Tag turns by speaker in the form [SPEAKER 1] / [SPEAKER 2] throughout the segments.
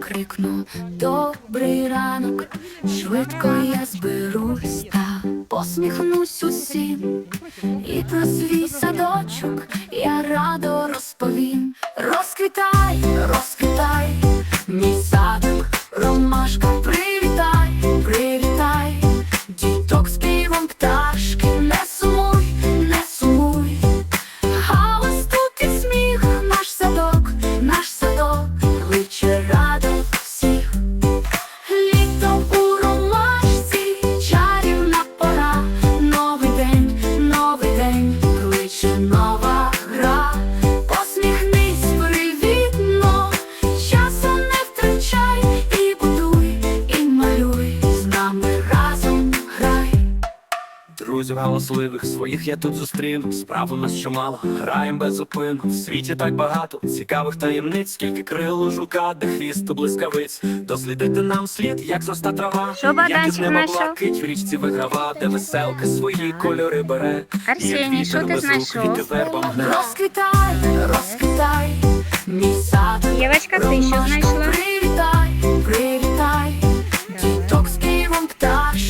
[SPEAKER 1] крикну Добрий ранок, швидко я зберусь та посміхнусь усім. І про свій садочок я радо розповім. Розквітай, розквітай, мій садок,
[SPEAKER 2] Друзів галасливих своїх я тут зустріну. Справ у нас чимало, граєм без зупину. В світі так багато цікавих таємниць, скільки крил у жука, де хвіст у блискавиць. Дослідити нам слід, як зроста трава, як із неба блакить в річці виграва, де веселка свої кольори бере.
[SPEAKER 3] Арсеній, що ти
[SPEAKER 2] без рук,
[SPEAKER 3] знайшов?
[SPEAKER 2] вербом.
[SPEAKER 1] Розквітай, розквітай, мій сад.
[SPEAKER 3] Євочка, ти що знайшла?
[SPEAKER 1] Привітай, привітай.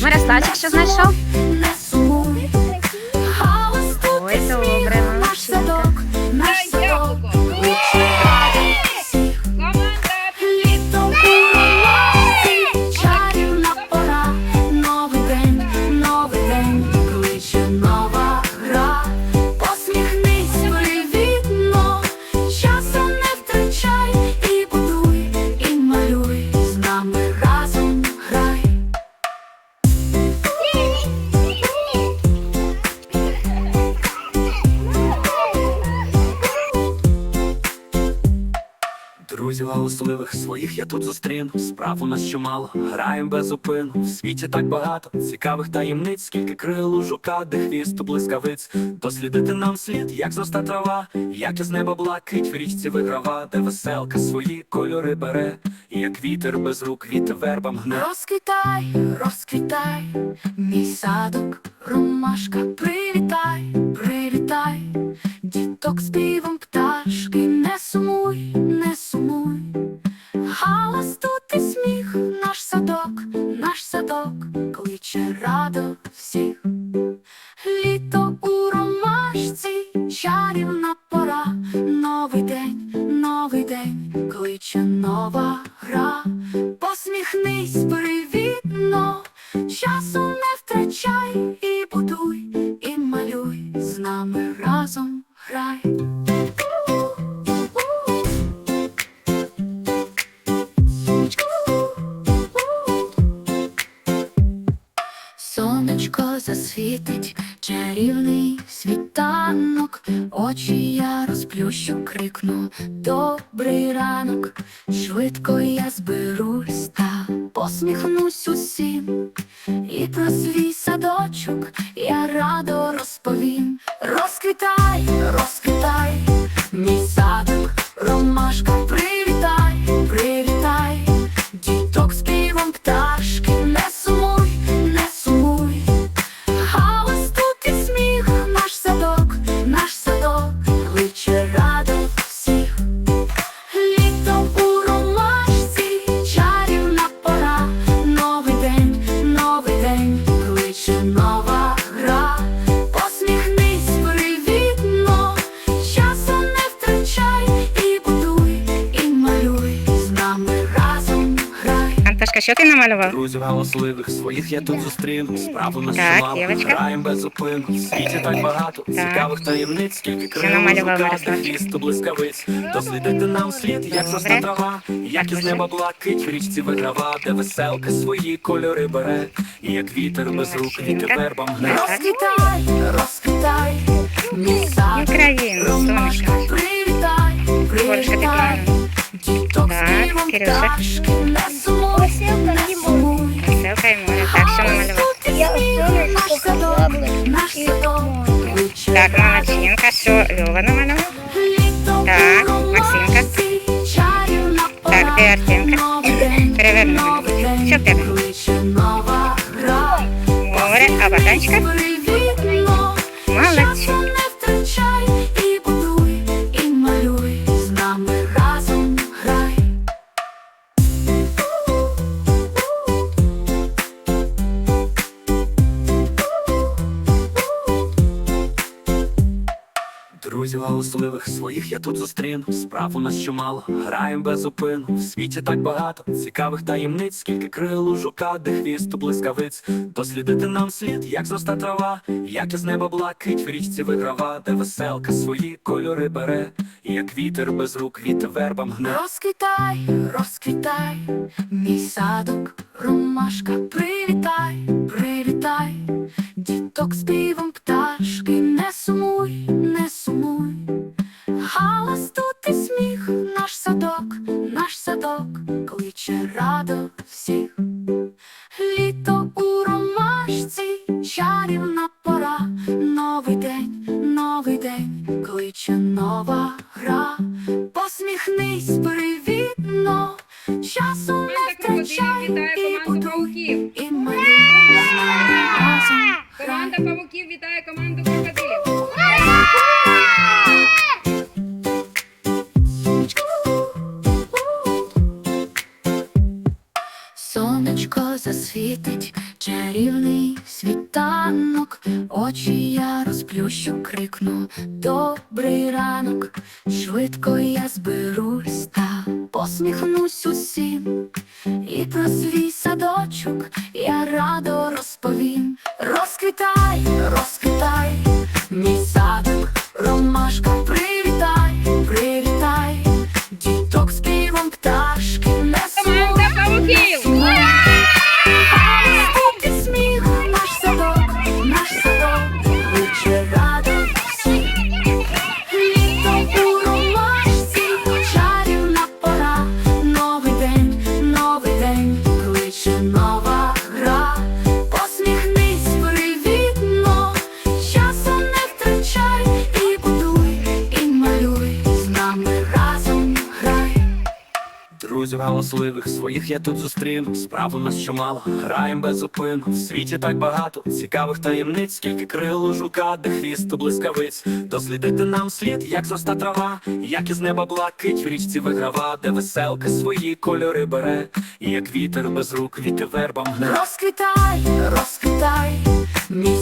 [SPEAKER 3] Мирославчик, що знайшов?
[SPEAKER 2] Друзів галасливих своїх я тут зустріну. Справ у нас чимало, граєм без зупину. В світі так багато цікавих таємниць, скільки крил у жука, де хвіст у блискавиць. Дослідити нам слід, як зроста трава, як із неба блакить в річці виграва, де веселка свої кольори бере, як вітер без рук, вітер вербам гне.
[SPEAKER 1] Розквітай, розквітай, мій садок, ромашка, привітай, привітай, діток співом пташки, день, кличе нова гра. Посміхнись привітно, часу не втрачай, і будуй, і малюй, з нами разом грай. Сонечко засвітить, чарівний світанок, очі розплющу, крикну Добрий ранок, швидко я зберусь та посміхнусь усім. І про свій садочок я радо розповім. Розквітай, розквітай, мій садок,
[SPEAKER 3] намалював?
[SPEAKER 2] Друзів галасливих своїх я тут зустріну. Справ у нас
[SPEAKER 3] Так, Євочка.
[SPEAKER 2] граєм без зупину. В світі так багато цікавих таємниць, скільки крил у
[SPEAKER 3] намалював Мирославчик?
[SPEAKER 2] блискавиць. Дослідити нам слід, як
[SPEAKER 3] Добре.
[SPEAKER 2] трава, як із неба блакить в річці виграва, де веселка свої кольори бере, і як вітер без рук, вітер
[SPEAKER 3] Молодчинка.
[SPEAKER 2] вербам гне.
[SPEAKER 1] Розквітай, розквітай, мій
[SPEAKER 3] Україну,
[SPEAKER 1] ромашка, привітай, привітай,
[SPEAKER 3] Так, Кирюша. Веселка і море. Так,
[SPEAKER 1] садок, наш
[SPEAKER 3] Так, молодчинка, все, Льова намалював?
[SPEAKER 2] Друзів галасливих своїх я тут зустрін. Справ у нас чимало, граєм без зупину. В світі так багато цікавих таємниць, скільки крил у жука, де хвіст у блискавиць. Дослідити нам слід, як зроста трава, як із неба блакить в річці виграва, де веселка свої кольори бере, як вітер без рук, вітер вербам гне.
[SPEAKER 1] Розквітай, розквітай, мій садок, ромашка, привітай, привітай, діток співом пташки, не сумуй, не сумуй. Галас тут і сміх, наш садок, наш садок, кличе радо всіх. Літо у ромашці, чарівна пора, новий день, новий день, кличе нова гра. Посміхнись привітно, засвітить, чарівний світанок, очі я розплющу, крикну Добрий ранок, швидко я зберусь та посміхнусь усім, і про свій садочок я радо розповім. Розквітай, розквітай,
[SPEAKER 2] Галасливих своїх я тут зустрів. Справ у нас чимало, граєм без зупину. В світі так багато цікавих таємниць, скільки крил у жука, де хвіст у блискавиць. Дослідити нам слід, як зроста трава, як із неба блакить в річці виграва, де веселка свої кольори бере, і як вітер без рук, вітер вербам.
[SPEAKER 1] Розквітай, розквітай, мій